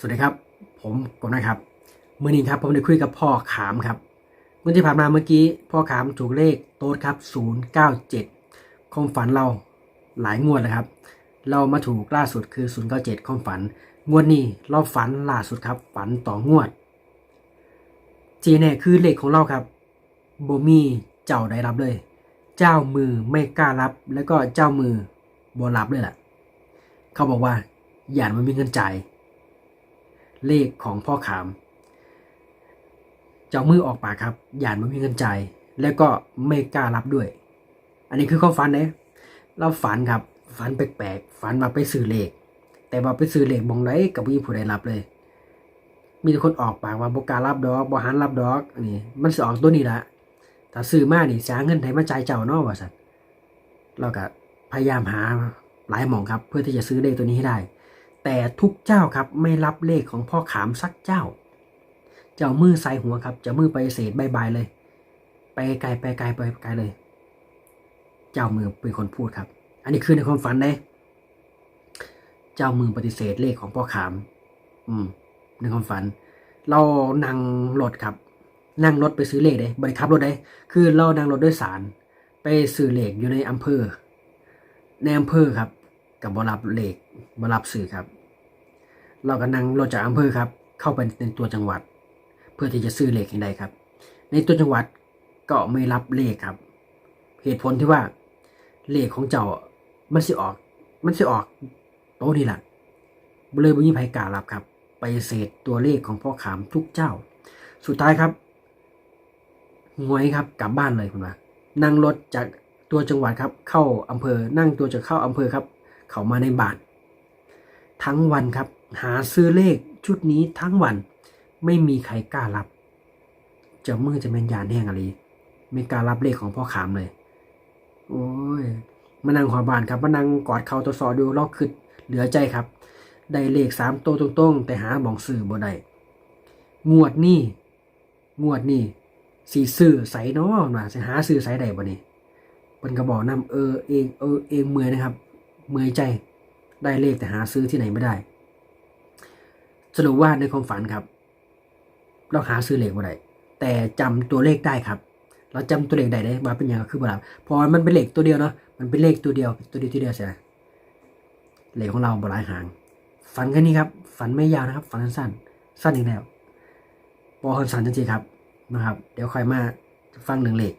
สวัสดีครับ ผมกบนะครับมื่อนี้ครับผมได้คุยกับพ่อขามครับเมื่อที่ผ่านมาเมื่อกี้ พ่อขามถูกเลขโต๊ดครับ 097ความฝันเราหลายงวดเลยครับ เรามาถูกล่าสุดคือ 097ความฝัน งวดนี้เราฝันล่าสุดครับ ฝันต่องวดเจแน่คือเลขของเราครับโบมีเจ้าได้รับเลย เจ้ามือไม่กล้ารับ แล้วก็เจ้ามือบ่รับเลยแหละเขาบอกว่าอย่ามันมีเงินจ่าย เลขของพ่อขาม เจ้ามือออกปากครับหยานไม่มีเงินจ่ายแล้วก็ไม่กล้ารับด้วย อันนี้คือความฝันนี่ยเราฝันครับ ฝันแปลกๆ ฝันมาไปซื้อเลข แต่ว่าไปซื้อเลขมองไรกับมีผู้ใดรับเลย มีแต่คนออกปากว่าบการับดอกบหันรับดอกอันนี้มันจะออกตัวนี้ละถ้าซื้อมากนี่เสียเงินให้มาจ่ายเจ้าเนาะว่าสันเราก็พยายามหาหลายหมองครับ เพื่อที่จะซื้อเลขตัวนี้ให้ได้ แต่ทุกเจ้าครับไม่รับเลขของพ่อขามสักเจ้า เจ้ามือใส่หัวครับจะมือไปเศษบายบายเลย ไปไกลไปไกลไปไกลเลย เจ้ามือเป็นคนพูดครับ อันนี้คือในความฝันเลยเจ้ามือปฏิเสธเลขของพ่อขาม อืมในความฝัน เรานั่งรถครับ นั่งรถไปซื้อเลขเลยบริขับรถเลยคือเรานั่งรถด้วยสาร ไปซื้อเลขอยู่ในอำเภอในอำเภอครับกับบรับเลข บรับสื่อครับ เราก็นั่งรถจากอำเภอครับ เข้าไปในตัวจังหวัด เพื่อที่จะซื้อเลขให้ได้ครับ ในตัวจังหวัดก็ไม่รับเลขครับ เหตุผลที่ว่าเลขของเจ้ามันสิออก มันสิออกโต๊ะนี่แหละเลยบุญยิภัยการับครับ ไปเศษตัวเลขของพ่อขามทุกเจ้า สุดท้ายครับงวยครับกลับบ้านเลยคุณว่านั่งรถจากตัวจังหวัดครับ เข้าอำเภอนั่งตัวจะเข้าอำเภอครับ เขามาในบ้าน ทั้งวันครับ หาซื้อเลขชุดนี้ทั้งวัน ไม่มีใครกล้ารับจ้ามือจะเป็นยานแห้งอะไรไม่กล้ารับเลขของพ่อขามเลย โอ้ยมานั่งขอบานครับมานั่งกอดเขาตัวสอดูลอกขึ้นเหลือใจครับ ได้เลขสามตัวตรงๆ แต่หาหมองสื่อบ่ได้งวดนี่งวดนี่สีสื่อใสเนาะมาสิหาสื่อใสได้บ่นี่เป็นกระบอกนำเออเองเออเองเมื่อยนะครับ เมื่อยใจ ได้เลขแต่หาซื้อที่ไหนไม่ได้ สรุปว่าในความฝันครับ เราหาซื้อเลขบ่ได้แต่จำตัวเลขได้ครับ เราจำตัวเลขได้ได้มาเป็นอย่างก็คือบ่ล่ะพอมันเป็นเลขตัวเดียวเนาะมันเป็นเลขตัวเดียวตัวเดียวตัวเดียวใช่ไหมเลขของเราบ่หลายหาง ฝันแค่นี้ครับ ฝันไม่ยาวนะครับ ฝันสั้นสั้นอีกแล้วบอสั้นจริงๆครับนะครับ เดี๋ยวค่อยมาฟังหนึ่งเลข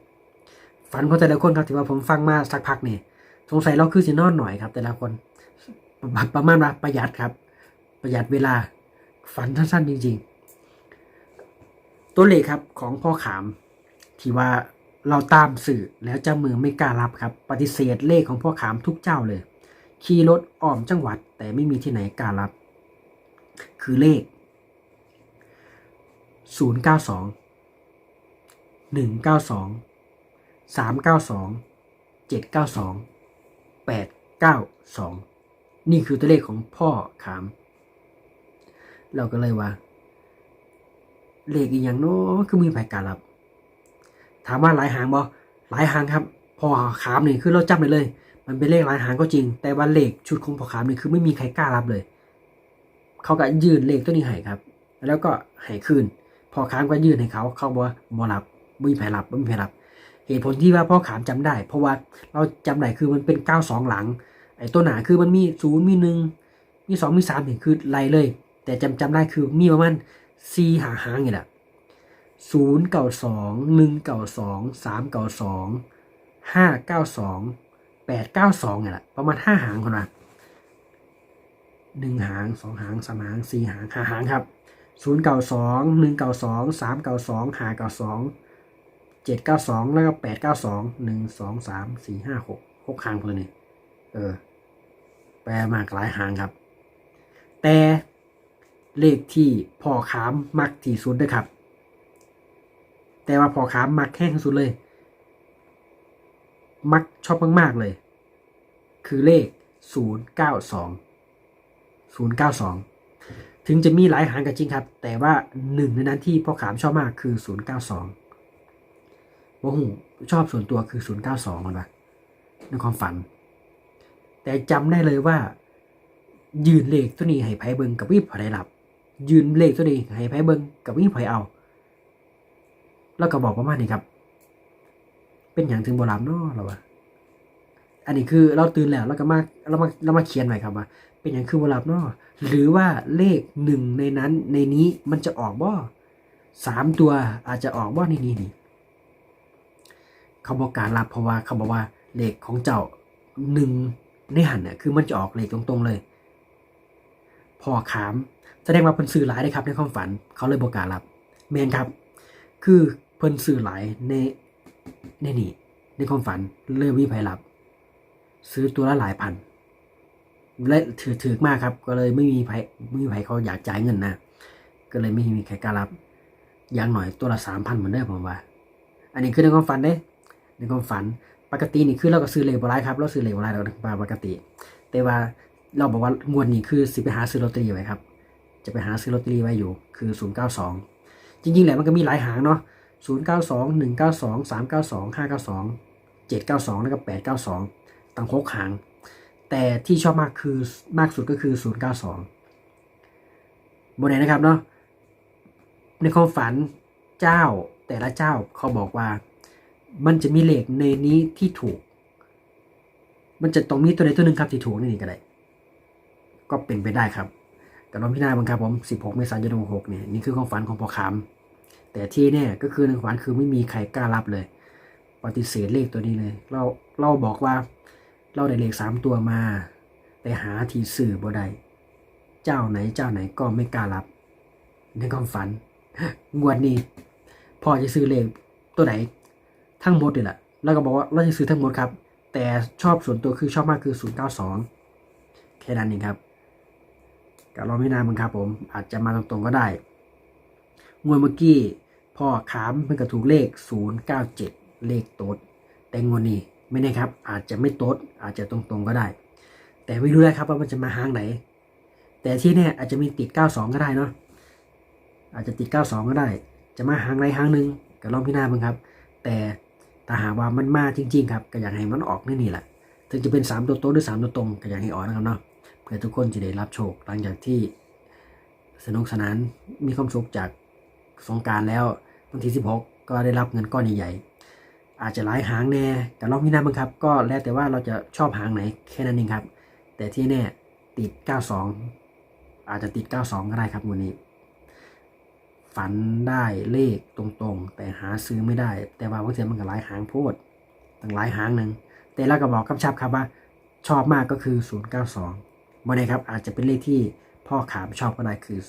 ฝันของแต่ละคนครับที่ว่าผมฟังมาสักพักนี่สงสัยเราคือสินอนหน่อยครับ แต่ละคน ประมาณว่าประหยัดครับ ประหยัดเวลาฝันสั้นๆจริง ๆ ตัวเลขครับของพ่อขาม ที่ว่าเราตามสื่อแล้วเจ้ามือไม่กล้ารับครับ ปฏิเสธเลขของพ่อขามทุกเจ้าเลย ขี่รถอ้อมจังหวัด แต่ไม่มีที่ไหนกล้ารับ คือเลข 0 9 2 1 9 นี่คือตัวเลขของพ่อขาม เราก็เลยว่า เลขอีกอย่างโน้คือมีไผการรับ ถามว่าหลายหางบ่หลายหางครับ พ่อขามนี่คือเราจำได้เลย มันเป็นเลขหลายหางก็จริง แต่ว่าเลขชุดของพ่อขามนี่คือไม่มีใครกล้ารับเลย เขาก็ยื่นเลขตัวนี้ให้ครับ แล้วก็ให้คืนพ่อขามก็ยื่นให้เขาเขาบอกว่าบ่รับไม่มีใครรับไม่มีใครรับเหตุผลที่ว่าพ่อขามจำได้ เพราะว่าเราจำได้คือมันเป็นเก้าสองหลัง ไอ้ตัวหนาคือมันมีศูนย์มีหนึ่งมีสองมีสามนี่คือไล่เลย แต่จำจำได้คือมีประมาณสี่หาหางนี่แหละศูนย์เก้าสองหนึ่งเก้าสองสามเก้าสองห้าเก้าสองแปดเก้าสองนี่แหละประมาณห้าหางคนละหนึ่งหางสองหางสามหางสี่หางห้าหางครับศูนย์เก้าสองหนึ่งเก้าสองสามเก้าสองห้าเก้าสองเจ็ดเก้าสองแล้วก็แปดเก้าสองหนึ่งสองสามสี่ห้าหกหกหางคนนี้เออ แปลมากหลายหางครับ แต่เลขที่พ่อขามมักที่สุดด้วยครับ แต่ว่าพ่อขามมักแห้งสุดเลย มักชอบมากๆเลย คือเลข 092 092 ถึงจะมีหลายหางกันจริงครับ แต่ว่าหนึ่งในนั้นที่พ่อขามชอบมากคือ 092ว่าหูชอบส่วนตัวคือ 092มันปะในความฝัน แต่จำได้เลยว่า ยืนเลขตัวนี้ให้ไพ่เบิงกับวิบพอได้รับ ยืนเลขตัวนี้ให้ไผเบิงกับมีไผเอา แล้วก็บอกประมาณนี้ครับ เป็นอย่างถึงโบราณเนาะเราว่าอันนี้คือเราตื่นแล้วแล้วก็มาเรามาเรามาเขียนไว้ครับว่า เป็นอย่างคือโบราณเนาะหรือว่าเลขหนึ่งในนั้นในนี้มันจะออกบ่สามตัวอาจจะออกบ่นี่นี่นี่เขาบอกการรับเพราะว่าเขาบอกว่าเลขของเจ้าหนึ่ง ในหันเนี่ยคือมันจะออกเลขตรงๆเลย พอขามแสดงว่าเพิ่นสื่อหลายได้ครับ ในความฝันเขาเลยบอกการรับเมนครับ คือเพิ่นสื่อหลายในในนี่ในความฝันเลยวิไผรับ ซื้อตัวละหลายพันและถือถือมากครับ ก็เลยไม่มีไผไม่มีไผเขาอยากจ่ายเงินนะก็เลยไม่มีใครกล้ารับ อย่างหน่อยตัวละสามพันเหมือนเดิมผมว่า อันนี้คือในความฝันเด้ในความฝัน ปกตินี่คือเราก็ซื้อเลขบรายครับเราซื้อเลขบรายเราปกติ แต่ว่าเราบอกว่างวดนี้คือสิไปหาซื้อลอตเตอรี่ไว้ครับ จะไปหาซื้อลอตเตอรี่ไว้อยู่คือ 092 จริงๆแหละมันก็มีหลายหางเนาะ092 192 392 592 792 แล้วก็ 892ตั้งหกหาง แต่ที่ชอบมากคือมากสุดก็คือ 092บนไหนนะครับเนาะในความฝันเจ้าแต่ละเจ้าเขาบอกว่า มันจะมีเลขในนี้ที่ถูก มันจะต้องมีตัวใดตัวหนึ่งครับที่ถูกนี่ก็ได้ ก็เป็นไปได้ครับแต่น้องพี่นาบังครับผม 16 เมษายน66เนี่ยนี่คือความฝันของพ่อขาม แต่ที่แน่ก็คือในความฝันคือไม่มีใครกล้ารับเลย ปฏิเสธเลขตัวนี้เลย เราเราบอกว่า เราได้เลขสามตัวมา แต่หาทีสื่อบ่ได้เจ้าไหนเจ้าไหนก็ไม่กล้ารับ ในความฝันงวดนี้พอจะซื้อเลขตัวไหน ทั้งหมดเลยแหละ แล้วก็บอกว่าเราจะซื้อทั้งหมดครับ แต่ชอบส่วนตัวคือชอบมากคือ 092 แค่นั้นเองครับกับรอไม่นานมึงครับผม อาจจะมาตรงๆก็ได้งวดเมื่อกี้พ่อขามมันก็ถูกเลข 097 เลขโต๊ดแต่งวดนี้ไม่แน่ครับ อาจจะไม่โต๊ดอาจจะตรงๆก็ได้ แต่ไม่รู้ได้ครับว่ามันจะมาหางไหน แต่ที่แน่อาจจะมีติด 92 ก็ได้เนาะอาจจะติด 92 ก็ได้ จะมาหางใดหางหนึ่งก็ลองพิจารณาเบ้งครับ แต่ ถ้าหากว่ามันมาจริง ๆ ครับก็อยากให้มันออกนี่นี่แหละ ถึงจะเป็น 3 ตัวโต๊ดหรือ 3 ตัวตรงก็อยากให้ออกนะครับเนาะ เพื่อทุกคนจะได้รับโชค หลังจากที่สนุกสนานมีความสุขจากสงการแล้ววันที่ 16 ก็ได้รับเงินก้อนใหญ่ๆ อาจจะหลายหางแน่แต่ลองพิจารณาเบ้างครับ ก็แล้วแต่ว่าเราจะชอบหางไหนแค่นั้นเองครับ แต่ที่แน่ติด 92 อาจจะติด 92 ก็ได้ครับวันนี้ ฝันได้เลขตรงๆ แต่หาซื้อไม่ได้ แต่ว่าบางทีมันก็หลายหางโพดตั้งหลายหางหนึ่งแต่เราก็บอกกำชับครับว่า ชอบมากก็คือ 092วันนี้ครับอาจจะเป็นเลขที่พ่อขามชอบก็ได้คือ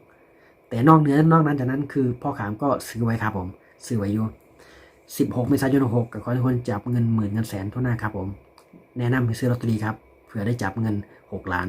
092 แต่นอกเหนือนอกนั้นจากนั้นคือพ่อขามก็ซื้อไว้ครับผม ซื้อไว้อยู่16เมษายน6ก็ขอให้ทุกคนจับเงินหมื่นเงินแสนทั่วหน้าครับผม แนะนำให้ซื้อลอตเตอรี่ครับเผื่อได้จับเงิน 6 ล้าน